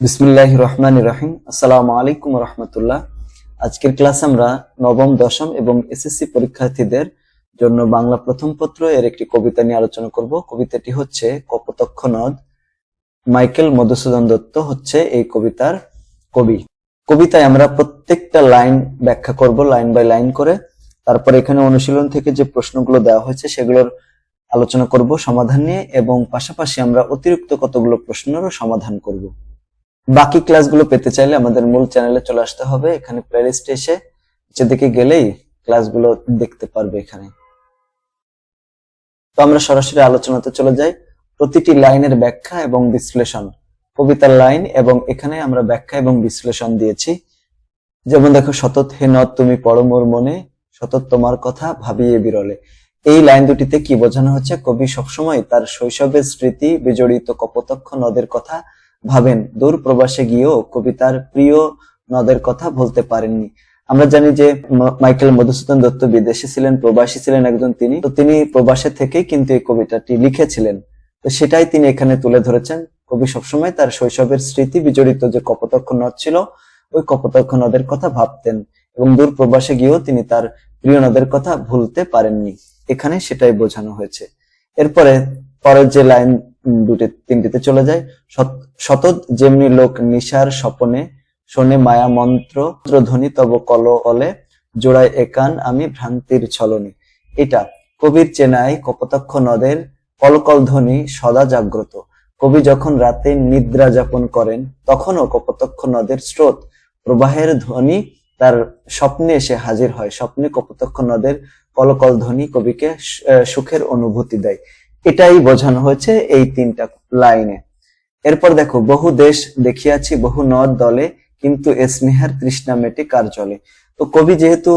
বিসমুল্লাহ রহমান রহিম আসসালামু আলাইকুম রহমতুল্লাহ। আজকের ক্লাস আমরা নবম, দশম এবং এসএসসি পরীক্ষার্থীদের জন্য বাংলা প্রথম পত্র এর একটি কবিতা নিয়ে আলোচনা করব। কবিতাটি হচ্ছে কপোতক্ষ নদ। মাইকেল মধুসূদন দত্ত হচ্ছে এই কবিতার কবি। কবিতায় আমরা প্রত্যেকটা লাইন ব্যাখ্যা করব লাইন বাই লাইন করে। তারপর এখানে অনুশীলন থেকে যে প্রশ্নগুলো দেওয়া হয়েছে সেগুলোর আলোচনা করব সমাধান নিয়ে এবং পাশাপাশি আমরা অতিরিক্ত কতগুলো প্রশ্নেরও সমাধান করব। বাকি ক্লাসগুলো পেতে চাইলে আমাদের মূল চ্যানেলে চলে আসতে হবে। এখানে প্লেলিস্টে এসে যেদিকে গেলেই ক্লাসগুলো দেখতে পারবে এখানে। তো আমরা সরাসরি আলোচনাতে চলে যাই। প্রতিটি লাইনের ব্যাখ্যা এবং বিশ্লেষণ। কবিতার লাইন এবং এখানে আমরা ব্যাখ্যা এবং বিশ্লেষণ দিয়েছি। যেমন দেখো, সতত হে নদ, তুমি পড়ো মোর মনে, সতত তোমার কথা ভাবিয়ে বিরলে। এই লাইন দুটিতে কি বোঝানো হচ্ছে? কবি সবসময় তার শৈশবের স্মৃতি, বিজড়িত কপোতক্ষ নদের কথা ভাবেন, দূর প্রবাসে গিয়েও কবিতার প্রিয় নদের কথা বলতে পারেননি। আমরা জানি যে মাইকেল মধুসূদন দত্ত বিদেশে ছিলেন, প্রবাসী ছিলেন একজন তিনি, তো তিনি প্রবাসে থেকেই কিন্তু এই কবিতাটি লিখেছিলেন। তো সেটাই তিনি এখানে তুলে ধরেছেন। কবি সবসময় তার শৈশবের স্মৃতি বিজড়িত যে কপোতক্ষ নদ ছিল, ওই কপোতক্ষ নদের কথা ভাবতেন এবং দূর প্রবাসে গিয়েও তিনি তার প্রিয় নদের কথা ভুলতে পারেননি। এখানে সেটাই বোঝানো হয়েছে। এরপরে পরের যে লাইন দুটি তিনটিতে চলে যায়। শতদ যেমনি লোক নিশার স্বপনে শোনে মায়া মন্ত্র, ধ্বনি তব কল কলে জোড়ায় একান আমি ভ্রান্তির ছলনে। এটা, কবির চেনাই কপোতাক্ষ নদের, কলকল ধ্বনি সদা জাগ্রত। কবি যখন রাতে নিদ্রা যাপন করেন, তখনও কপোতক্ষ নদের স্রোত। প্রবাহের ধ্বনি তার স্বপ্নে এসে হাজির হয়। স্বপ্নে কপোতক্ষ নদের কলকল ধ্বনি কবিকে সুখের অনুভূতি দেয়। এটাই বোঝানো হয়েছে এই তিনটা লাইনে। এরপর দেখো, বহু দেশ দেখিয়াছি, বহু নদ দলে, কিন্তু এ স্নেহার তৃষ্ণা মেটে কার চলে তো কবি যেহেতু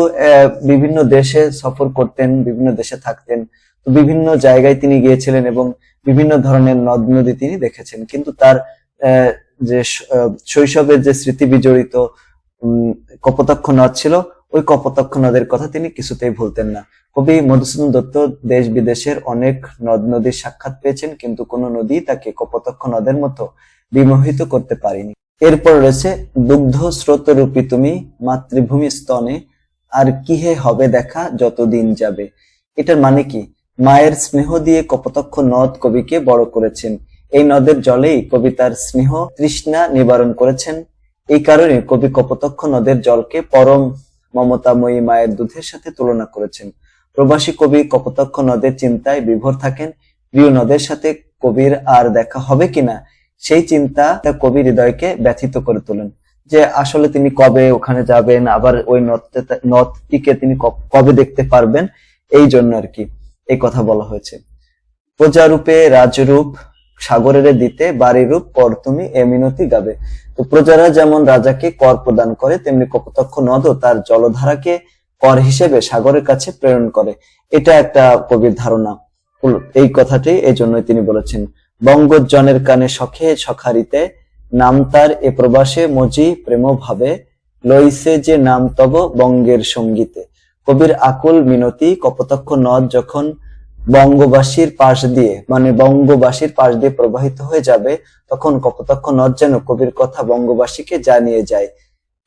বিভিন্ন দেশে সফর করতেন, বিভিন্ন দেশে থাকতেন বিভিন্ন জায়গায় তিনি গিয়েছিলেন এবং বিভিন্ন ধরনের নদ নদী তিনি দেখেছেন। কিন্তু তার যে শৈশবের যে স্মৃতি বিজড়িত কপোতাক্ষ নদ ছিল ওই কপোতাক্ষ নদের কথা তিনি কিছুতেই ভুলতেন না। কবি মধুসূদন দত্ত দেশ বিদেশের অনেক নদ নদীর সাক্ষাৎ পেয়েছেন, কিন্তু কোন নদী তাকে কপোতক্ষ নদের মতো বিমোহিত করতে পারেনি। এরপর রয়েছে, দুগ্ধ স্রোতরূপী তুমি মাতৃভূমি স্তনে, আর কিহে হবে দেখা যতদিন যাবে। এটার মানে কি? মায়ের স্নেহ দিয়ে কপোতক্ষ নদ কবিকে বড় করেছেন। এই নদের জলেই কবি তার স্নেহ তৃষ্ণা নিবারণ করেছেন। এই কারণে কবি কপোতক্ষ নদের জলকে পরম মমতাময়ী মায়ের দুধের সাথে তুলনা করেছেন। প্রবাসী কবি কপোতক্ষ নদের চিন্তায় বিভোর থাকেন। প্রিয় নদের সাথে কবির আর দেখা হবে কিনা, সেই চিন্তা তা কবি হৃদয়কে ব্যথিত করে তোলেন। যে আসলে তিনি কবে ওখানে যাবেন, আবার ওই নদটিকে তিনি কবে দেখতে পারবেন, এই জন্য আর কি এই কথা বলা হয়েছে। প্রজারূপে রাজরূপ সাগরের দিতে বাড়িরূপ কর তুমি এ মিনতি গাবে। তো প্রজারা যেমন রাজাকে কর প্রদান করে, তেমনি কপোতক্ষ নদও তার জলধারাকে কর হিসেবে সাগরের কাছে প্রেরণ করে। এটা একটা কবির ধারণা। এই কথাটি এই জন্যই তিনি বলেছেন বঙ্গজনের কানে সখে সখারিতে, নাম তার এ প্রবাসে মজি প্রেম ভাবে লইছে যে নাম তব বঙ্গের সঙ্গীতে। কবির আকুল মিনতি, কপোতক্ষ নদ যখন বঙ্গবাসীর পাশ দিয়ে মানে বঙ্গবাসীর পাশ দিয়ে প্রবাহিত হয়ে যাবে, তখন কপোতক্ষ নদ যেন কবির কথা বঙ্গবাসীকে জানিয়ে যায়।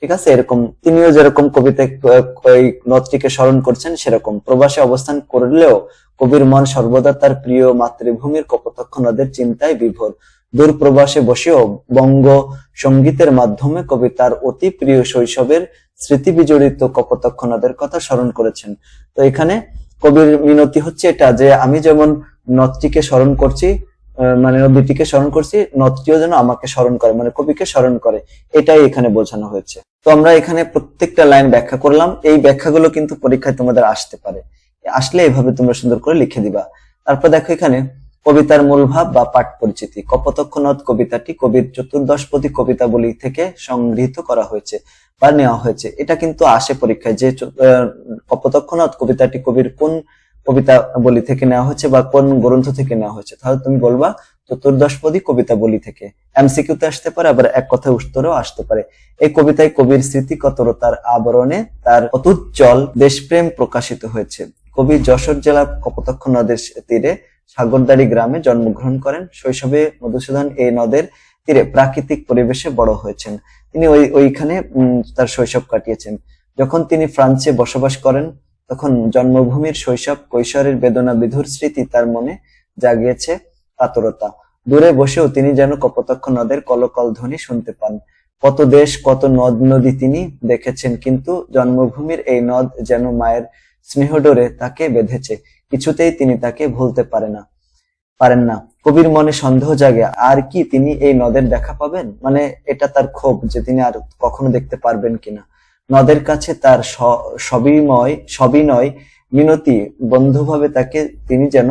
ঠিক আছে? এরকম, তিনিও যেরকম কবিতায় ক- ওই নদটিকে স্মরণ করছেন, সেরকম। প্রবাসে অবস্থান করলেও কবির মন সর্বদা তার প্রিয় মাতৃভূমির কপোতক্ষ নদের চিন্তায় বিভোর। দূর প্রবাসে বসেও বঙ্গ সঙ্গীতের মাধ্যমে কবি তার অতি প্রিয় শৈশবের স্মৃতি বিজড়িত কপোতক্ষ নদের কথা স্মরণ করেছেন। তো এখানে কবির মিনতি হচ্ছে এটা যে আমি যেমন নদটিকে স্মরণ করছি মানে নদীটিকে স্মরণ করছি, নদটিও যেন আমাকে স্মরণ করে মানে কবিকে স্মরণ করে, এটাই এখানে বোঝানো হয়েছে। তো আমরা এখানে প্রত্যেকটা লাইন ব্যাখ্যা করলাম, এই ব্যাখ্যাগুলো কিন্তু পরীক্ষায় তোমাদের আসতে পারে। আসলে এভাবে তোমরা সুন্দর করে লিখে দিবা। তারপর দেখো এখানে কবিতার মূল ভাব বা পাঠ পরিচিতি। কপোতক্ষ নদ কবিতাটি কবির চতুর্দশপদী কবিতাবলী থেকে সংগৃহীত করা হয়েছে বা নেওয়া হয়েছে। এটা কিন্তু আসে পরীক্ষায় যে চ- আহ, কপোতক্ষ নদ কবিতাটি কবির কোন কবিতা বলি থেকে নেওয়া হয়েছে বা কোন গ্রন্থ থেকে নেওয়া হয়েছে। তাহলে তুমি বলবা চতুর্দশপদী কবিতা বলি থেকে। এমসিকিউতে আসতে পারে আবার এক কথায় উত্তরেও আসতে পারে। এই কবিতায় কবির স্মৃতি স্মৃতিকতরতার আবরণে তার অতুজ্জ্বল দেশপ্রেম প্রকাশিত হয়েছে। কবি যশোর জেলা কপোতক্ষ নদের তীরে সাগরদাড়ি গ্রামে জন্মগ্রহণ করেন। শৈশবে মধুসূদন এই নদের তীরে প্রাকৃতিক পরিবেশে বড় হয়েছেন। তিনি ওই, ওইখানে তার শৈশব কাটিয়েছেন। যখন তিনি ফ্রান্সে বসবাস করেন, তখন জন্মভূমির শৈশব কৈশোরের বেদনা বিধুর স্মৃতি তার মনে জাগিয়েছে কাতরতা দূরে বসেও তিনি যেন কপোতাক্ষ নদের কলকল ধ্বনি শুনতে পান। কত দেশ, কত নদ, নদী তিনি দেখেছেন, কিন্তু জন্মভূমির এই নদ যেন মায়ের স্নেহডোরে তাকে বেঁধেছে। কিছুতেই তিনি তাকে ভুলতে পারে না, পারেন না। কবির মনে সন্দেহ জাগে, আর কি তিনি এই নদের দেখা পাবেন? মানে এটা তার ক্ষোভ যে তিনি আর কখনো দেখতে পারবেন কিনা। নদের কাছে তার সবিময়, সবিনয় মিনতি, বন্ধুভাবে তাকে তিনি যেন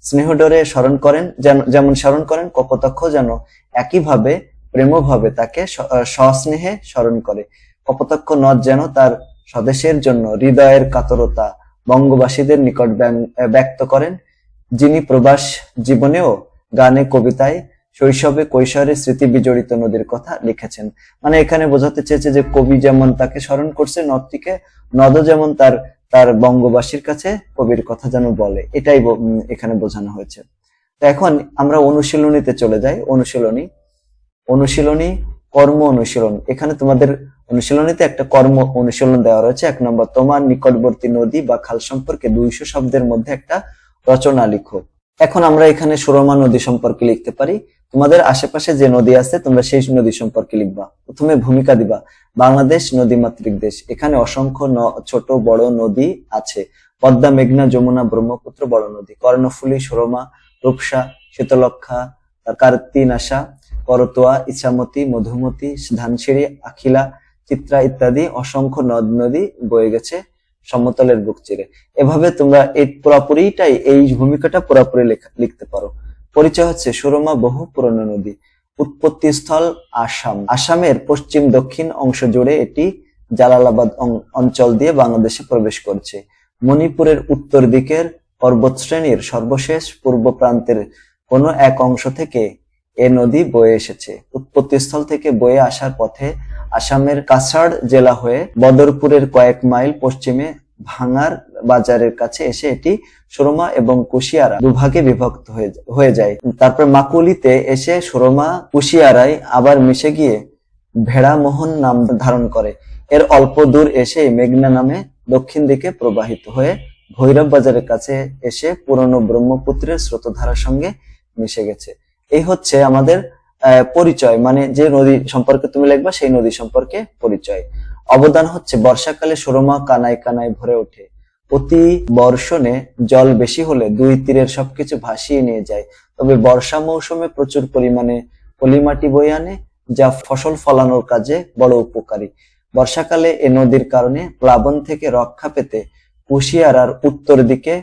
স্নেহডরে স্মরণ করেন, যেন- যেমন স্মরণ করেন, কপোতাক্ষ যেন একইভাবে, প্রেমভাবে তাকে সস্নেহে স্মরণ করে। কপোতাক্ষ নদ যেন তার স্বদেশের জন্য হৃদয়ের কাতরতা বঙ্গবাসীদের নিকট ব্যং- ব্যক্ত করেন, যিনি প্রবাস জীবনেও গানে, কবিতায়, শৈশবে কৈশোরে স্মৃতি বিজড়িত নদীর কথা লিখেছেন। মানে এখানে বোঝাতে চেয়েছে যে কবি যেমন তাকে স্মরণ করছে নদটিকে নদ যেমন তার তার বঙ্গবাসীর কাছে কবির কথা যেন বলে, এটাই এখানে বোঝানো হয়েছে। তো এখন আমরা অনুশীলনীতে চলে যাই, অনুশীলনী। অনুশীলনী কর্ম অনুশীলন। এখানে তোমাদের অনুশীলনীতে একটা কর্ম অনুশীলন দেওয়া রয়েছে। এক নম্বর, তোমার নিকটবর্তী নদী বা খাল সম্পর্কে দুইশো শব্দের মধ্যে একটা রচনা লিখো। এখন আমরা এখানে সুরমা নদী সম্পর্কে লিখতে পারি। তোমাদের আশেপাশে যে নদী আছে, তোমরা সেই নদী সম্পর্কে লিখবা। প্রথমে ভূমিকা দিবা। বাংলাদেশ নদীমাতৃক দেশ। এখানে অসংখ্য ছোট, বড় নদী আছে। পদ্মা, মেঘনা, যমুনা, ব্রহ্মপুত্র, বড় নদী। কর্ণফুলী, সুরমা, রূপসা শীতলক্ষা কার্তিনাশা করতোয়া, ইছামতি, মধুমতি, ধানসিঁড়ি, আখিলা, চিত্রা ইত্যাদি অসংখ্য নদ নদী বয়ে গেছে সমতলের বুক চিরে। এভাবে তোমরা এই পুরাপুরিটাই, এই ভূমিকাটা পুরাপুরি লেখা- লিখতে পারো। পরিচয় হচ্ছে সুরমা বহু পুরনো নদী উৎপত্তি স্থল আসাম। আসামের পশ্চিম দক্ষিণ অংশ জুড়ে এটি জালালাবাদ অঞ্চল দিয়ে বাংলাদেশে প্রবেশ করছে। মণিপুরের উত্তর দিকের পর্বতশ্রেণীর সর্বশেষ পূর্ব প্রান্তের কোনো এক অংশ থেকে এ নদী বয়ে এসেছে। উৎপত্তিস্থল থেকে বয়ে আসার পথে আসামের কাছাড় জেলা হয়ে বদরপুরের কয়েক মাইল পশ্চিমে ভাঙার বাজারের কাছে এসে এটি সুরমা এবং কুশিয়ারা দুভাগে বিভক্ত হয়ে যায় তারপর মাকুলিতে এসে সুরমা, কুশিয়ারায় আবার মিশে গিয়ে ভেড়ামোহন নাম ধারণ করে। এর অল্প দূর এসে মেঘনা নামে দক্ষিণ দিকে প্রবাহিত হয়ে ভৈরব বাজারের কাছে এসে পুরনো ব্রহ্মপুত্রের স্রোতধারার সঙ্গে মিশে গেছে। এই হচ্ছে আমাদের পরিচয় মানে যে নদী সম্পর্কে তুমি লিখবা সেই নদী সম্পর্কে পরিচয়। অবদান হচ্ছে বর্ষাকালে সুরমা কানায় কানায় ভরে ওঠে। প্রতি বর্ষণে জল বেশি হলে দুই তীরের সবকিছু ভাসিয়ে নিয়ে যায়। তবে বর্ষা মৌসুমে প্রচুর পরিমাণে পলিমাটি বয়ে আনে, যা ফসল ফলানোর কাজে বড় উপকারী। বর্ষাকালে এ নদীর কারণে প্লাবন থেকে রক্ষা পেতে কুশিয়ারার উত্তর দিকে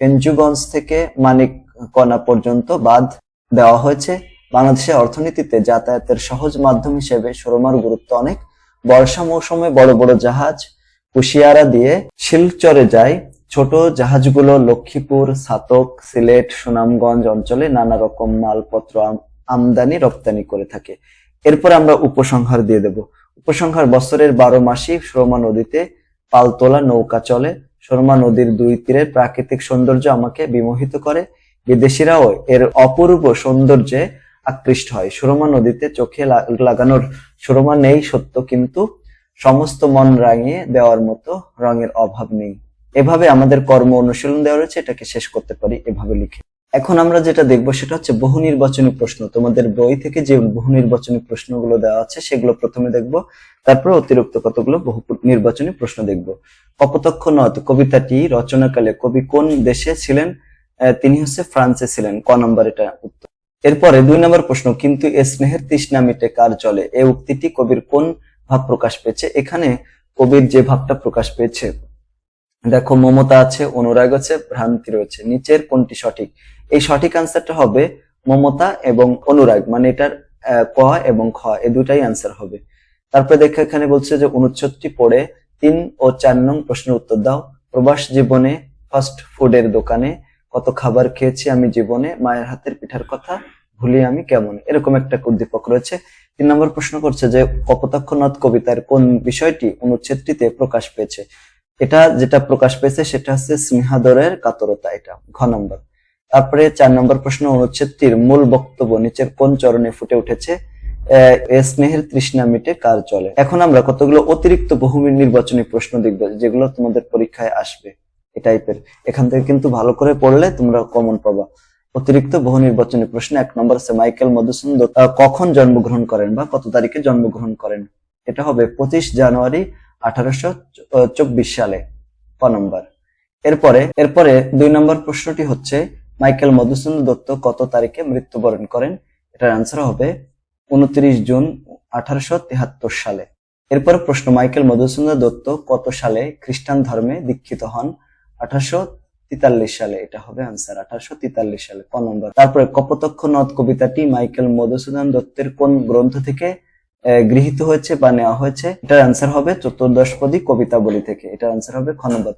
পেঞ্জুগঞ্জ থেকে মানিক মানিককণা পর্যন্ত বাঁধ দেওয়া হয়েছে। বাংলাদেশের অর্থনীতিতে যাতায়াতের সহজ মাধ্যম হিসেবে সুরমার গুরুত্ব অনেক। বর্ষা মৌসুমে বড় বড় জাহাজ, কুশিয়ারা দিয়ে শিলচরে যায়। ছোট জাহাজগুলো লক্ষ্মীপুর, সাতক, সিলেট, সুনামগঞ্জ অঞ্চলে নানা রকম মালপত্র আম- আমদানি, রপ্তানি করে থাকে। এরপর আমরা উপসংহার দিয়ে দেব। উপসংহার বছরের বারো মাসই সুরমা নদীতে পালতোলা নৌকা চলে। সুরমা নদীর দুই তীরের প্রাকৃতিক সৌন্দর্য আমাকে বিমোহিত করে। বিদেশিরাও এর অপূর্ব সৌন্দর্যে আকৃষ্ট হয়। সুরমা নদীতে চোখে লাগানোর সুরমা নেই সত্য, কিন্তু সমস্ত মন রাঙিয়ে দেওয়ার মতো রঙের অভাব নেই। এভাবে আমাদের কর্ম অনুশীলন দেওয়া রয়েছে, এটাকে শেষ করতে পারি, এভাবে লিখে। এখন আমরা যেটা দেখব সেটা হচ্ছে বহু নির্বাচনী প্রশ্ন। তোমাদের বই থেকে যে বহু নির্বাচনী প্রশ্নগুলো দেওয়া আছে, সেগুলো প্রথমে দেখব, তারপর অতিরিক্ত কতগুলো বহু নির্বাচনী প্রশ্ন দেখব। কপোতক্ষ নদ, কবিতাটি রচনাকালে কবি কোন দেশে ছিলেন? তিনি হচ্ছে ফ্রান্সে ছিলেন। ক নম্বর এটা উত্তর। এরপরে দুই নম্বর প্রশ্ন, কিন্তু এ স্নেহের তৃষ্ণা মিটে কার চলে এই উক্তিটি কবির কোন ভাব প্রকাশ পেয়েছে? এখানে কবির যে ভাবটা প্রকাশ পেয়েছে, দেখো, মমতা আছে, অনুরাগ আছে, ভ্রান্তি রয়েছে। নিচের কোনটি সঠিক? এই সঠিক আনসারটা হবে মমতা এবং অনুরাগ। মানে এটার ক এবং খ এই দুটাই আনসার হবে। তারপরে দেখো, এখানে বলছে যে, অনুচ্ছেদটি পড়ে তিন ও চার নং প্রশ্নের উত্তর দাও। প্রবাস জীবনে ফাস্ট ফুডের দোকানে কত খাবার খেয়েছি আমি জীবনে, মায়ের হাতের পিঠার কথা ভুলি আমি কেমন? এরকম একটা উদ্দীপক রয়েছে। তিন নম্বর প্রশ্ন করছে যে কপোতাক্ষ নদ কবিতার কোন বিষয়টি অনুচ্ছেদটিতে প্রকাশ পেয়েছে? এটা যেটা প্রকাশ পেয়েছে, সেটা হচ্ছে স্নেহাদরের কাতরতা, এটা ঘ নম্বর। তারপরে চার নম্বর প্রশ্ন, অনুচ্ছেদটির মূল বক্তব্য নিচের কোন চরণে ফুটে উঠেছে? স্নেহের তৃষ্ণা মিটে কার চলে? এখন আমরা কতগুলো অতিরিক্ত বহুমির নির্বাচনী প্রশ্ন দেখব, যেগুলো তোমাদের পরীক্ষায় আসবে। এই টাইপের এখান থেকে কিন্তু ভালো করে পড়লে তোমরা কমন পাবা। অতিরিক্ত বহু নির্বাচনী প্রশ্ন এক নম্বর আছে মাইকেল মধুসূদন দত্ত। কখন জন্মগ্রহণ করেন বা কত তারিখে জন্মগ্রহণ করেন? এটা হবে পঁচিশ জানুয়ারি আঠারোশো চব্বিশ সালে। ক নম্বর। এরপরে এরপরে দুই নম্বর প্রশ্নটি হচ্ছে, মাইকেল মধুসূদন দত্ত কত তারিখে মৃত্যুবরণ করেন? এটার আনসার হবে উনত্রিশ জুন আঠারোশো সালে। এরপর প্রশ্ন, মাইকেল মধুসূদন দত্ত কত সালে খ্রিস্টান ধর্মে দীক্ষিত হন? আঠারোশো তেতাল্লিশ সালে এটা হবে আনসার আঠারোশো তেতাল্লিশ সালে, ক নম্বর। তারপরে কপোতক্ষ নদ কবিতাটি মাইকেল মধুসূদন দত্তের কোন গ্রন্থ থেকে গৃহীত হয়েছে বা নেওয়া হয়েছে? এটার আনসার হবে চতুর্দশপদী কবিতাবলী থেকে। এটার আনসার হবে খ নম্বর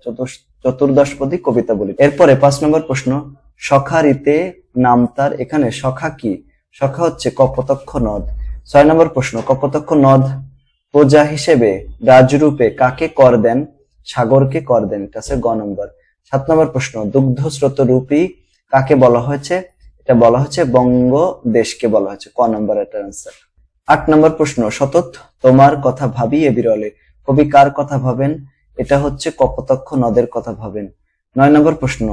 চতুর্দশপদী কবিতাবলী এরপরে পাঁচ নম্বর প্রশ্ন, সখা রীতে নাম তার এখানে, সখা কি? সখা হচ্ছে কপোতক্ষ নদ। ছয় নম্বর প্রশ্ন, কপোতক্ষ নদ প্রজা হিসেবে রাজরূপে কাকে কর দেন? সাগরকে কর দেন, এটা আছে গ নম্বর সাত নম্বর প্রশ্ন দুগ্ধ স্রোত রূপী কাকে বলা হয়েছে? এটা বলা হচ্ছে বঙ্গ দেশকে বলা হয়েছে, ক নম্বর এটার আনসার আট নম্বর প্রশ্ন, সতত তোমার কথা ভাবি এ বিরলে, কবি কার কথা ভাবেন? এটা হচ্ছে কপোতক্ষ নদের কথা ভাবেন। নয় নম্বর প্রশ্ন,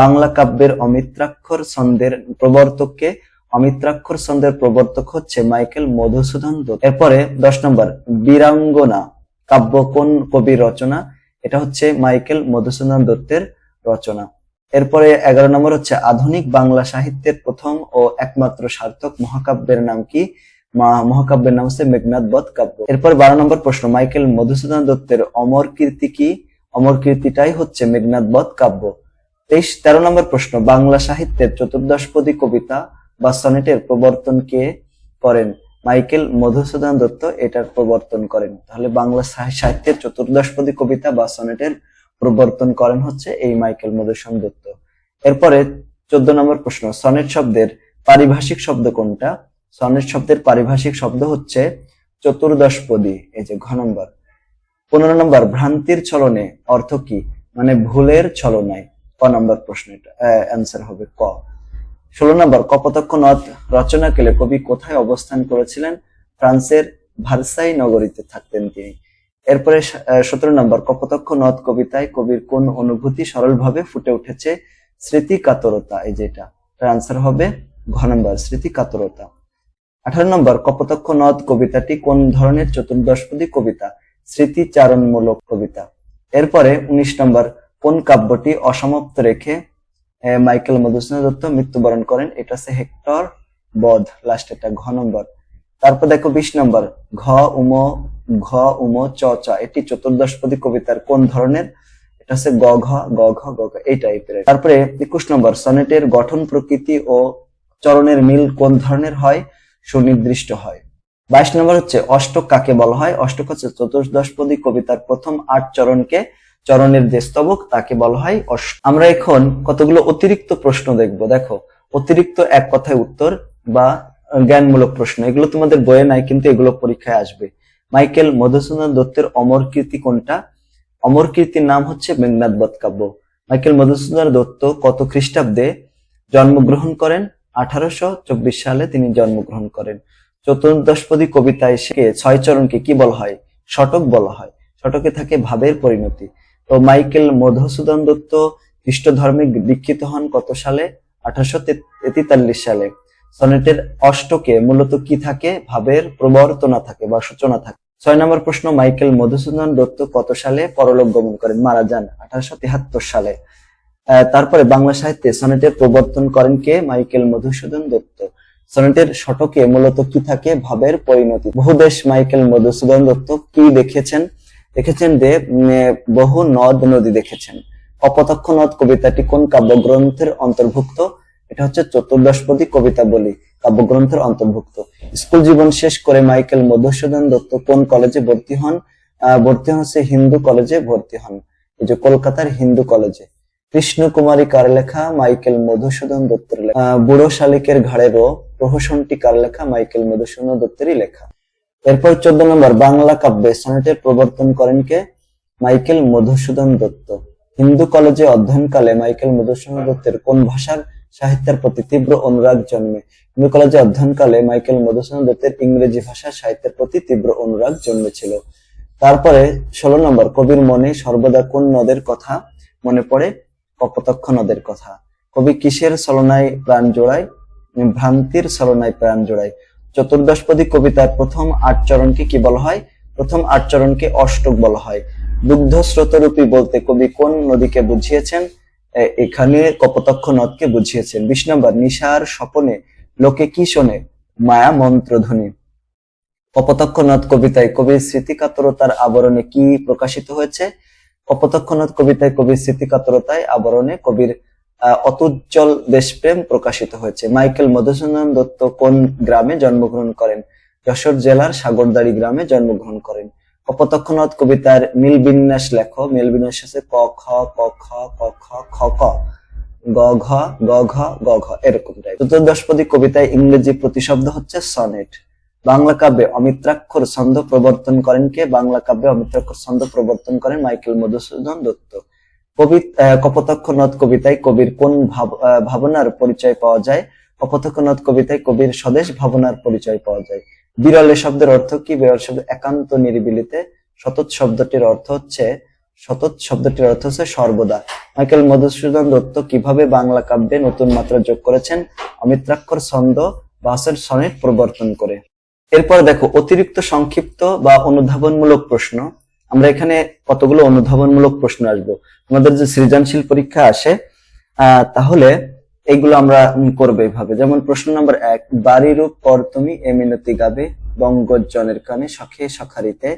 বাংলা কাব্যের অমিত্রাক্ষর ছন্দের প্রবর্তককে, অমিত্রাক্ষর ছন্দের প্রবর্তক হচ্ছে মাইকেল মধুসূদন দত্ত। এরপরে দশ নম্বর, বীরাঙ্গনা, কাব্য কোন কবির রচনা? এটা হচ্ছে মাইকেল মধুসূদন দত্তের রচনা। এরপরে এগারো নম্বর হচ্ছে আধুনিক বাংলা সাহিত্যের প্রথম ও একমাত্র সার্থক মহাকাব্যের নাম কি? মহাকাব্যের নাম হচ্ছে মেঘনাথ বধ কাব্য এরপর বারো নম্বর প্রশ্ন, মাইকেল মধুসূদন দত্তের অমর কীর্তি কি? অমর কীর্তিটাই হচ্ছে মেঘনাথ বধ কাব্য তেইশ, তেরো নম্বর প্রশ্ন, বাংলা সাহিত্যের চতুর্দশপদী কবিতা বা সনেটের প্রবর্তন কে করেন? মাইকেল মধুসূদন দত্ত এটার প্রবর্তন করেন। তাহলে বাংলা সাহি- সাহিত্যের চতুর্দশপদী কবিতা বা সনেটের প্রবর্তন করেন হচ্ছে এই মাইকেল মধুসূদন দত্ত। এরপরে চোদ্দ নম্বর প্রশ্ন, সনেট শব্দের পারিভাষিক শব্দ কোনটা? সনেট শব্দের পারিভাষিক শব্দ হচ্ছে চতুর্দশপদী, এই যে ঘ নম্বর। পনেরো নম্বর, ভ্রান্তির ছলনে অর্থ কি? মানে ভুলের ছলনায়। ক নম্বর প্রশ্ন এটা হবে ক। ষোলো নম্বর, কপোতক্ষ নদ রচনা কেলে কবি কোথায় অবস্থান করেছিলেন? ফ্রান্সের ভার্সাই নগরীতে থাকতেন তিনি। এরপরে সতেরো নম্বর, কপোতক্ষ নদ কবিতায় কবির কোন অনুভূতি সরলভাবে ফুটে উঠেছে? স্মৃতি কাতরতা এই যেটা আনসার হবে ঘ নম্বর স্মৃতি কাতরতা আঠারো নম্বর, কপোতক্ষ নদ কবিতাটি কোন ধরনের চতুর্দশপদী কবিতা? স্মৃতিচারণমূলক কবিতা। এরপরে উনিশ নম্বর, কোন কাব্যটি অসমাপ্ত রেখে মাইকেল মধুসূদন দত্ত মৃত্যুবরণ করেন। এটা হচ্ছে হেক্টর বধ লাস্ট এটা ঘ নম্বর। তারপর দেখো বিশ নম্বর, ঘ, উম ঘ, উম, চ চ। এটি চতুর্দশপদী কবিতার কোন ধরনের? এটা হচ্ছে গ, ঘ গ ঘ গ, ঘ, এই টাইপের তারপরে একুশ নম্বর, সনেটের গঠন প্রকৃতি ও চরণের মিল কোন ধরনের হয়? সুনির্দিষ্ট হয়। বাইশ নম্বর হচ্ছে অষ্টক কাকে বলা হয়? অষ্টক হচ্ছে চতুর্দশপদী কবিতার প্রথম আট চরণকে চরণের যে স্তবক, তাকে বলা হয় অষ্ট। আমরা এখন কতগুলো অতিরিক্ত প্রশ্ন দেখব? দেখো, অতিরিক্ত এক কথায় উত্তর বা জ্ঞানমূলক প্রশ্ন। এগুলো তোমাদের বইয়ে নাই, কিন্তু এগুলো পরীক্ষায় আসবে। মাইকেল মধুসূদন দত্তের অমর কীর্তি কোনটা? অমর কীর্তির নাম হচ্ছে মেঘনাথ বধ কাব্য মাইকেল মধুসূদন দত্ত কত খ্রিস্টাব্দে জন্মগ্রহণ করেন? আঠারোশো চব্বিশ সালে তিনি জন্মগ্রহণ করেন। চতুর্দশপদী কবিতায় সে ছয় চরণকে কি বলা হয়? শতক বলা হয়। শতকে থাকে ভাবের পরিণতি। তো মাইকেল মধুসূদন দত্ত খ্রিস্ট ধর্মে দীক্ষিত হন কত সালে? আঠারোশো তেতাল্লিশ সালে। সনেটের অষ্টকে মূলত কি থাকে? ভাবের প্রবর্তনা থাকে বা সূচনা থাকে। ছয় নম্বর প্রশ্ন, মাইকেল মধুসূদন দত্ত কত সালে পরলোক গমন করেন? মারা যান আঠারোশো তেহাত্তর সালে। তারপরে বাংলা সাহিত্যে সনেটের প্রবর্তন করেন কে? মাইকেল মধুসূদন দত্ত। সনেটের শতকে মূলত কি থাকে? ভাবের পরিণতি। বহুদেশ মাইকেল মধুসূদন দত্ত কি দেখেছেন? দেখেছেন যে বহু নদ নদী দেখেছেন। কপোতক্ষ নদ কবিতাটি কোন কাব্যগ্রন্থের অন্তর্ভুক্ত? এটা হচ্ছে চতুর্দশপদী কবিতা বলি, কাব্যগ্রন্থের অন্তর্ভুক্ত। স্কুল জীবন শেষ করে মাইকেল মধুসূদন দত্ত কোন কলেজে ভর্তি হন? ভর্তি হন হচ্ছে হিন্দু কলেজে ভর্তি হন। এই যে কলকাতার হিন্দু কলেজে। কৃষ্ণ কুমারী কার লেখা মাইকেল মধুসূদন দত্তের লেখা। বুড়ো শালিকের ঘাড়েরও প্রহসনটি কার লেখা মাইকেল মধুসূদন দত্তেরই লেখা। এরপর চোদ্দ নম্বর, বাংলা কাব্যে সনেটের প্রবর্তন করেন কে? মাইকেল মধুসূদন দত্ত। হিন্দু কলেজে অধ্যয়নকালে মাইকেল মধুসূদন দত্তের কোন ভাষার সাহিত্যের প্রতি তীব্র অনুরাগ জন্মে? হিন্দু কলেজে অধ্যয়নকালে মাইকেল মধুসূদন দত্তের ইংরেজি ভাষা সাহিত্যের প্রতি তীব্র অনুরাগ জন্মেছিল। তারপরে ষোলো নম্বর, কবির মনে সর্বদা কোন নদের কথা মনে পড়ে? কপোতক্ষ নদের কথা। কবি কিসের ছলনায় প্রাণ জোড়ায়? ভ্রান্তির ছলনায় প্রাণ জোড়ায়। চতুর্দশপদী কবিতার প্রথম আট চরণকে কি বলা হয়? প্রথম আট চরণকে অষ্টক বলা হয়। দুগ্ধ স্রোতরূপী বলতে কবি কোন নদীকে বুঝিয়েছেন? এখানে কপোতক্ষ নদকে বুঝিয়েছেন। বিশ নম্বর, নিশার স্বপনে লোকে কি শোনে? মায়া মন্ত্রধ্বনি। কপোতক্ষ নদ কবিতায় কবির স্মৃতিকাতরতার আবরণে কি প্রকাশিত হয়েছে? কপোতক্ষ নদ কবিতায় কবির স্মৃতিকাতরতায় আবরণে কবির অতুজ্জ্বল দেশপ্রেম প্রকাশিত হয়েছে। মাইকেল মধুসূদন দত্ত কোন গ্রামে জন্মগ্রহণ করেন? যশোর জেলার সাগরদাড়ি গ্রামে জন্মগ্রহণ করেন। কপোতক্ষ কবিতার মিল বিন্যাস লেখো। মিল বিন্যাস আছে ক, খ ক খ ক খ খ, ক। গ, ঘ গ ঘ গ, ঘ, এরকম টাইপ চতুর্দশপদী কবিতায় ইংরেজি প্রতিশব্দ হচ্ছে সনেট। বাংলা কাব্যে অমিত্রাক্ষর ছন্দ প্রবর্তন করেন কে? বাংলা কাব্যে অমিত্রাক্ষর ছন্দ প্রবর্তন করেন মাইকেল মধুসূদন দত্ত। কপোতক্ষ নদ কবিতায় কবির কোন ভাবনার পরিচয় পাওয়া যায়? কপোতক্ষ নদ কবিতায় কবির স্বদেশ ভাবনার পরিচয় পাওয়া যায়। বিরলে শব্দের অর্থ কি? বিরল শব্দ একান্ত নিরিবিলিতে। শতৎ শব্দটির অর্থ হচ্ছে শতৎ শব্দটির অর্থ হচ্ছে সর্বদা। মাইকেল মধুসূদন দত্ত কীভাবে বাংলা কাব্যে নতুন মাত্রা যোগ করেছেন? অমিত্রাক্ষর ছন্দ বাসের সনেট প্রবর্তন করে। এরপর দেখো, অতিরিক্ত সংক্ষিপ্ত বা অনুধাবনমূলক প্রশ্ন। আমরা এখানে কতগুলো অনুধাবনমূলক প্রশ্ন আসব। আমাদের যে সৃজনশীল পরীক্ষা আসে তাহলে এগুলো আমরা করব এইভাবে। যেমন প্রশ্ন নম্বর এক, বাড়িরূপ পর তুমি এ মিনতি গাবে বঙ্গজনের কানে সখে সখারিতে।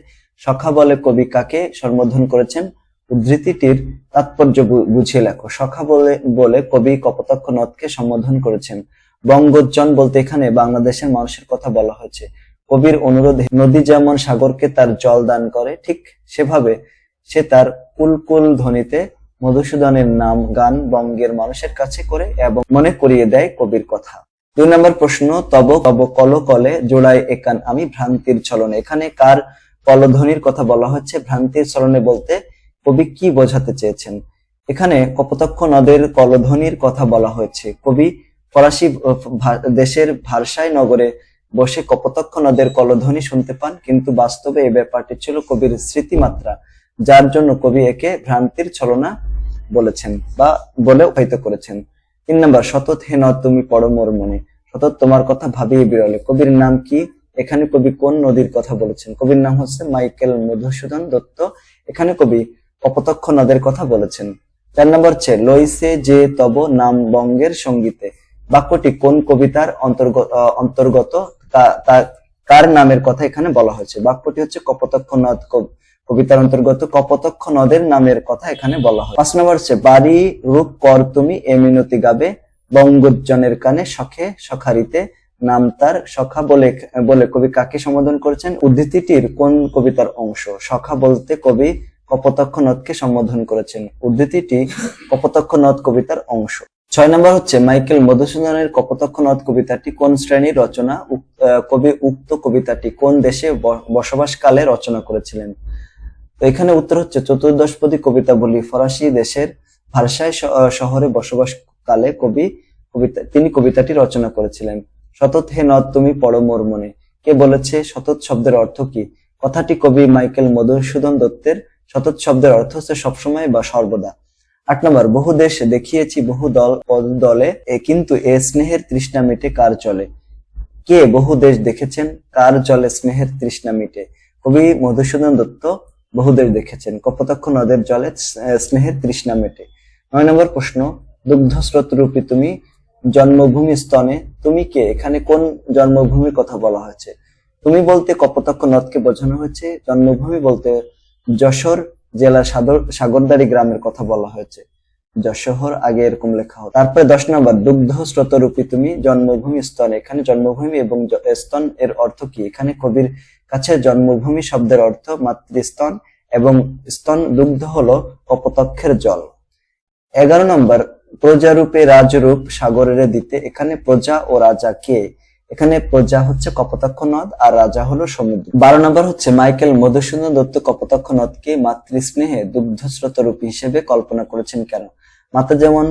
সখা বলে কবি কাকে? সম্বোধন করেছেন। উদ্ধৃতিটির তাৎপর্য বুঝিয়ে লেখো। সখা বলে বলে কবি কপোতক্ষ নদকে সম্বোধন করেছেন। বঙ্গোজ্জন বলতে এখানে বাংলাদেশের মানুষের কথা বলা হয়েছে। কবির অনুরোধে নদী যেমন সাগরকে তার জল দান করে, ঠিক সেভাবে সে তার কুলকুল ধ্বনিতে মধুসূদনের নাম, গান বঙ্গের মানুষের কাছে করে এবং মনে করিয়ে দেয় কবির কথা। দুই নম্বর প্রশ্ন, তব তব কল কলে, জোড়ায় একান আমি ভ্রান্তির ছলনে এখানে কার কলধ্বনির কথা বলা হচ্ছে? ভ্রান্তির চলনে বলতে কবি কি বোঝাতে চেয়েছেন? এখানে কপোতক্ষ নদের কলধ্বনির কথা বলা হয়েছে। কবি ফরাসি দেশের ভারসাই নগরে বসে কপোতক্ষ নদের কলধ্বনি শুনতে পান, কিন্তু বাস্তবে এই ব্যাপারটি ছিল কবির স্মৃতিমাত্রা, যার জন্য কবি একে ভ্রান্তির ছলনা বলেছেন বা বলে অভিহিত করেছেন। তিন নম্বর, সতত হে তুমি পড়ো মোর মনে। সতত তোমার কথা ভাবিয়ে বিরলে। কবির নাম কি? এখানে কবি কোন নদীর কথা বলেছেন? কবির নাম হচ্ছে মাইকেল মধুসূদন দত্ত। এখানে কবি কপোতক্ষ নদের কথা বলেছেন। চার নম্বর ছে লইসে যে তব নাম বঙ্গের সঙ্গীতে। বাক্যটি কোন কবিতার অন্তর্গত? কার নামের কথা এখানে বলা হয়েছে? বাক্যটি হচ্ছে কপোতক্ষ নদ কবিতার অন্তর্গত কপোতক্ষ নদের নামের কথা এখানে বলা হয়। পাঁচ নম্বর হচ্ছে, বাড়ি, রূপ, কর তুমি, এ মিনতি গাবে, বঙ্গোজ্জনের কানে সখে, সখারিতে, নাম তার সখা বলে বলে কবি কাকে সম্বোধন করেছেন? উদ্ধৃতিটির কোন কবিতার অংশ? সখা বলতে কবি কপোতক্ষ নদকে সম্বোধন করেছেন। উদ্ধৃতিটি কপোতক্ষ নদ কবিতার অংশ। ছয় নম্বর হচ্ছে মাইকেল মধুসূদনের কপোতক্ষ নদ কবিতাটি কোন শ্রেণির রচনা? কবি উক্ত কবিতাটি কোন দেশে বসবাসকালে রচনা করেছিলেন? তো এখানে উত্তর হচ্ছে চতুর্দশপদী কবিতা বলি ফরাসি দেশের ভারসাই শহরে বসবাসকালে কবি কবিতা তিনি কবিতাটি রচনা করেছিলেন। সতত হে নদ, তুমি পড়ো মোর মনে। কে বলেছে সতত শব্দের অর্থ কি? কথাটি কবি মাইকেল মধুসূদন দত্তের সতত শব্দের অর্থ হচ্ছে সবসময় বা সর্বদা। আট নম্বর, বহু দেশ দেখিয়েছি, বহু দল পদ দলে কিন্তু এ স্নেহের তৃষ্ণা মিটে কার চলে? কে বহু দেশ দেখেছেন, কার জলে স্নেহের তৃষ্ণা মিটে? কবি মধুসূদন দত্ত বহু দেশ দেখেছেন, কপোতক্ষ নদের জলে স্নেহের তৃষ্ণা মেটে। নয় নম্বর প্রশ্ন, দুগ্ধ স্রোত রূপী তুমি, জন্মভূমি স্তনে, তুমি কে? এখানে কোন জন্মভূমির কথা বলা হয়েছে? তুমি বলতে কপোতক্ষ নদকে বোঝানো হয়েছে, জন্মভূমি বলতে যশোর জেলার সাদর সাগরদাড়ি গ্রামের কথা বলা হয়েছে। যশোহর আগে এরকম লেখা হতো। তারপরে দশ নম্বর, দুগ্ধ স্রোতরূপী তুমি জন্মভূমি স্তন। এখানে জন্মভূমি এবং স্তন এর অর্থ কি? এখানে কবির কাছে জন্মভূমি শব্দের অর্থ মাতৃস্তন এবং স্তন দুগ্ধ হলো কপোতক্ষের জল। এগারো নম্বর, প্রজারূপে রাজরূপ সাগরের দিতে। এখানে প্রজা ও রাজা কে? এখানে প্রজা হচ্ছে কপোতাক্ষ নদ আর রাজা হলো সমুদ্র। বারো নম্বর হচ্ছে মাইকেল মধুসূদন দত্ত কপোতাক্ষ নদকে মাতৃস্নেহে দুগ্ধস্রোত রূপী হিসেবে কল্পনা করেছেন কেন? মাতা যেমন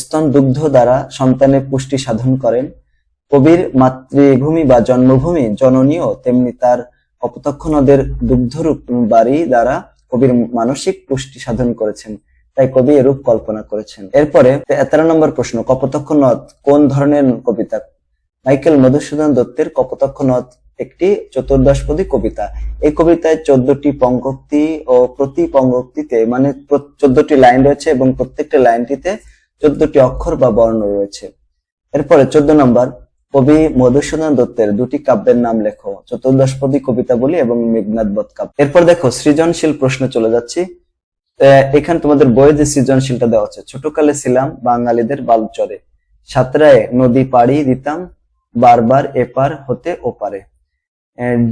স্তন দুগ্ধ দ্বারা সন্তানের পুষ্টি সাধন করেন কবির মাতৃভূমি বা জন্মভূমি জননীয়, তেমনি তার কপোতাক্ষ নদের দুগ্ধরূপ বাড়ি দ্বারা কবির মানসিক পুষ্টি সাধন করেছেন, তাই কবি এরূপ কল্পনা করেছেন। এরপরে তেরো নম্বর প্রশ্ন, কপোতাক্ষ নদ কোন ধরনের কবিতা মাইকেল মধুসূদন দত্তের কপোতাক্ষ নদ একটি চতুর্দশপদী কবিতা। এই কবিতায় চোদ্দটি পঙ্ক্তি ও প্রতি পঙ্ক্তিতে মানে চোদ্দটি লাইন রয়েছে এবং প্রত্যেকটা লাইনটিতে চোদ্দটি অক্ষর বা বর্ণ রয়েছে। এরপরে চোদ্দ নম্বর, কবি মধুসূদন দত্তের দুটি কাব্যের নাম লেখো, চতুর্দশপদী কবিতা বলি এবং মেঘনাথ বধ কাব্য। এরপর দেখো, সৃজনশীল প্রশ্ন চলে যাচ্ছি। এখানে তোমাদের বইয়ে যে সৃজনশীলটা দেওয়া আছে, ছোটকালে ছিলাম বাঙালিদের বালুচরে। সাতরায় নদী পাড়ি দিতাম বারবার এপার হতে ওপারে।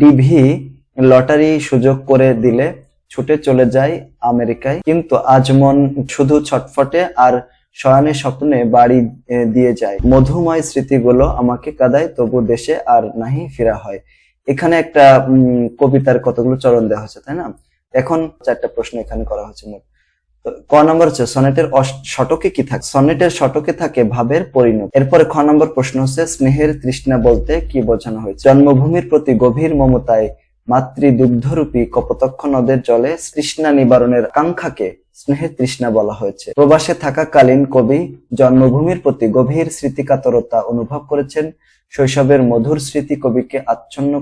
ডিভি লটারি সুযোগ করে দিলে ছুটে চলে যায় আমেরিকায়। কিন্তু আজ মন শুধু ছটফটে আর শয়নে স্বপ্নে বাড়ি দিয়ে যায়। মধুময় স্মৃতিগুলো আমাকে কাদায়, তবু দেশে আর নাহি ফেরা হয়। এখানে একটা কবিতার কতগুলো চরণ দেওয়া হয়েছে, তাই না? এখন চারটা প্রশ্ন এখানে করা হয়েছে মোট। ক নম্বর হচ্ছে, সনেটের শতকে কি থাকে, সনেটের শতকে থাকে ভাবের পরিণত। এরপরে খ নম্বর প্রশ্ন হচ্ছে, স্নেহের তৃষ্ণা বলতে কি বোঝানো হয়েছে? জন্মভূমির প্রতি গভীর মমতায় মাতৃ দুগ্ধরূপী কপোতক্ষ নদের জলে তৃষ্ণা নিবারণের আকাঙ্ক্ষাকে স্নেহের তৃষ্ণা বলা হয়েছে। প্রবাসে থাকাকালীন কবি জন্মভূমির প্রতি গভীর স্মৃতিকাতরতা অনুভব করেছেন, শৈশবের মধুর স্মৃতি কবিকে আচ্ছন্ন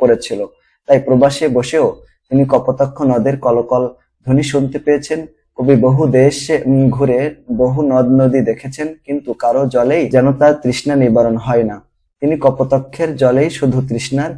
করেছিল। তাই প্রবাসে বসেও তিনি কপোতাক্ষ নদের কলকল ধ্বনি শুনতে পেয়েছেন কবি বহু দেশ ঘুরে বহু নদ নদী দেখেছেন, কিন্তু কারও জলেই যেন তার তৃষ্ণা নিবারণ হয় না। তিনি কপোতাক্ষের জলেই শুধু তৃষ্ণার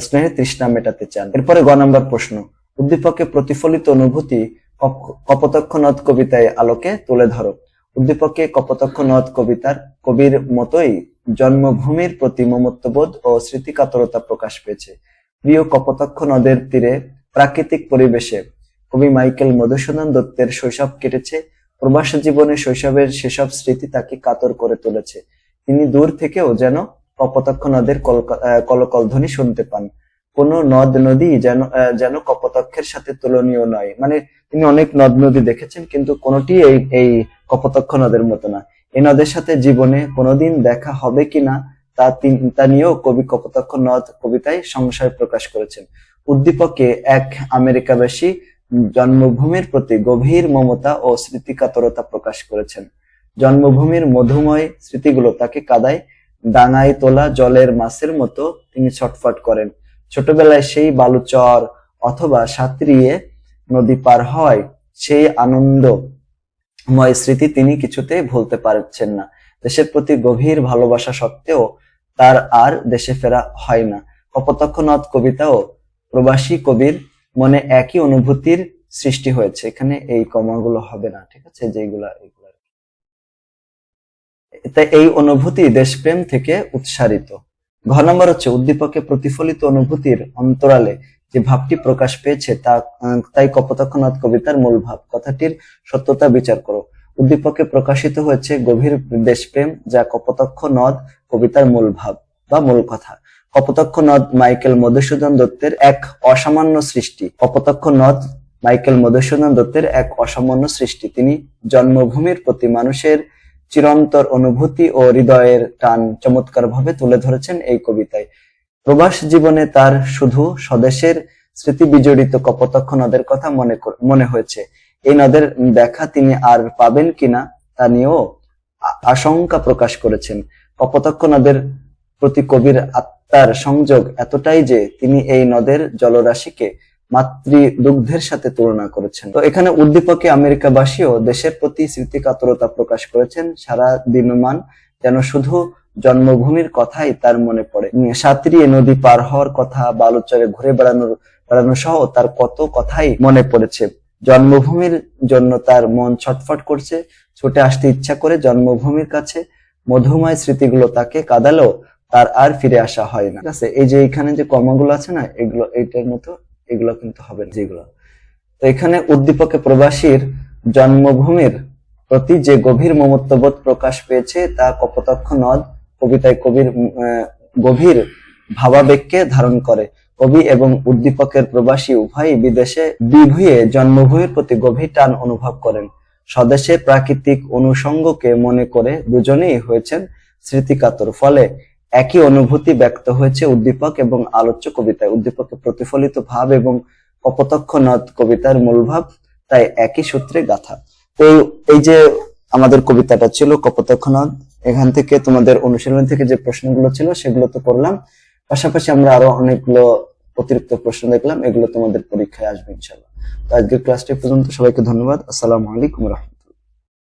স্নেহে তৃষ্ণা মেটাতে চান। এরপরে গ নম্বর প্রশ্ন। উদ্দীপকে প্রতিফলিত অনুভূতি কপ- কপোতাক্ষ নদ কবিতায় আলোকে তুলে ধরো। উদ্দীপকে কপোতাক্ষ নদ কবিতার কবির মতোই জন্মভূমির প্রতি মমত্ববোধ ও স্মৃতিকাতরতা প্রকাশ পেয়েছে। প্রিয় কপোতাক্ষ নদের তীরে প্রাকৃতিক পরিবেশে কবি মাইকেল মধুসূদন দত্তের শৈশব কেটেছে। প্রবাস জীবনে শৈশবের সেসব স্মৃতি তাকে কাতর করে তুলেছে। তিনি দূর থেকেও যেন কপোতাক্ষ নদের কলকলধ্বনি শুনতে পান। কোন নদ নদী যেন যেন কপোতাক্ষের সাথে তুলনীয় নয়। মানে তিনি অনেক নদ নদী দেখেছেন, কিন্তু কোনটি এই এই কপোতাক্ষ নদের মতো না। এই নদের সাথে জীবনে কোনোদিন দেখা হবে কিনা তা তা নিয়েও কবি কপোতাক্ষ নদ কবিতায় সংশয় প্রকাশ করেছেন। উদ্দীপকে এক আমেরিকাবাসী জন্মভূমির প্রতি গভীর মমতা ও স্মৃতিকাতরতা প্রকাশ করেছেন। জন্মভূমির মধুময় স্মৃতিগুলো তাকে কাদায় ডাঙায় তোলা জলের মাছের মতো তিনি ছটফট করেন। ছোটবেলায় সেই বালুচর অথবা সাঁতরিয়ে নদী পার হয়, সেই আনন্দময় স্মৃতি তিনি কিছুতেই ভুলতে পারছেন না। দেশের প্রতি গভীর ভালোবাসা সত্ত্বেও তার আর দেশে ফেরা হয় না। কপোতাক্ষ নদ কবিতাও প্রবাসী কবির মনে একই অনুভূতির সৃষ্টি হয়েছে। এখানে এই কমাগুলো হবে না, ঠিক আছে? যেগুলা এগুলা তাই এই অনুভূতি দেশপ্রেম থেকে উৎসারিত। ঘ নম্বর হচ্ছে, উদ্দীপকে প্রতিফলিত অনুভূতির অন্তরালে যে ভাবটি প্রকাশ পেয়েছে, তা তাই কপোতাক্ষ নদ কবিতার মূল ভাব। কথাটির সত্যতা বিচার করো। উদ্দীপকে প্রকাশিত হয়েছে গভীর দেশপ্রেম, যা কপোতাক্ষ নদ কবিতার মূল ভাব বা মূল কথা। কপোতাক্ষ নদ মাইকেল মধুসূদন দত্তের এক অসামান্য সৃষ্টি। কপোতাক্ষ নদ মাইকেল মধুসূদন দত্তের এক অসামান্য সৃষ্টি। তিনি জন্মভূমির প্রতি মানুষের চিরন্তর অনুভূতি ও হৃদয়ের টান চমৎকারভাবে তুলে ধরেছেন এই কবিতায়। প্রবাস জীবনে তার শুধু স্বদেশের স্মৃতি বিজড়িত কপোতাক্ষ নদের কথা মনে মনে হয়েছে। এই নদের দেখা তিনি আর পাবেন কিনা তা নিয়েও আশঙ্কা প্রকাশ করেছেন। কপোতাক্ষ নদের প্রতি কবির আত্মার সংযোগ এতটাই যে তিনি এই নদের জলরাশিকে মাতৃ দুগ্ধের সাথে তুলনা করেছেন। তো এখানে উদ্দীপকে আমেরিকাবাসীও দেশের প্রতি স্মৃতিকাতরতা প্রকাশ করেছেন। সারা দিনমান যেন শুধু জন্মভূমির কথাই তার মনে পড়ে। সাঁতরিয়ে নদী পার হওয়ার কথা বালুচরে ঘুরে বেড়ানোর, বেড়ানো সহ তার কত কথাই মনে পড়েছে। জন্মভূমির জন্য তার মন ছটফট করছে, ছুটে আসতে ইচ্ছা করে জন্মভূমির কাছে মধুময় স্মৃতিগুলো তাকে কাঁদালেও তার আর ফিরে আসা হয় না। আছে? এই যে এখানে যে কর্মগুলো আছে না, এগুলো, এইটার মতো এগুলো কিন্তু হবে যেগুলো। তো এখানে উদ্দীপকে প্রবাসীর জন্মভূমির প্রতি যে গভীর মমত্ববোধ প্রকাশ পেয়েছে, তা কপোতাক্ষ নদ কবিতায় কবির গভীর ভাবাবেগকে ধারণ করে। কবি এবং উদ্দীপকের প্রবাসী উভয়ই বিদেশে বিভুয়ে জন্মভূমির প্রতি গভীর টান অনুভব করেন। স্বদেশে প্রাকৃতিক অনুষঙ্গকে মনে করে দুজনেই হয়েছেন স্মৃতিকাতর। ফলে একই অনুভূতি ব্যক্ত হয়েছে উদ্দীপক এবং আলোচ্য কবিতায়। উদ্দীপকে প্রতিফলিত ভাব এবং কপোতক্ষ নদ কবিতার মূল ভাব তাই একই সূত্রে গাথা। তো এই- এই যে আমাদের কবিতাটা ছিল, কপোতক্ষ নদ, এখান থেকে তোমাদের অনুশীলন থেকে যে প্রশ্নগুলো ছিল সেগুলো তো করলাম। পাশাপাশি আমরা আরও অনেকগুলো অতিরিক্ত প্রশ্ন দেখলাম, এগুলো তোমাদের পরীক্ষায় আসবে ইনশাল্লাহ তো আজকের ক্লাসটি পর্যন্ত, সবাইকে ধন্যবাদ। আসসালামু আলাইকুম রহমতুল্লাহ।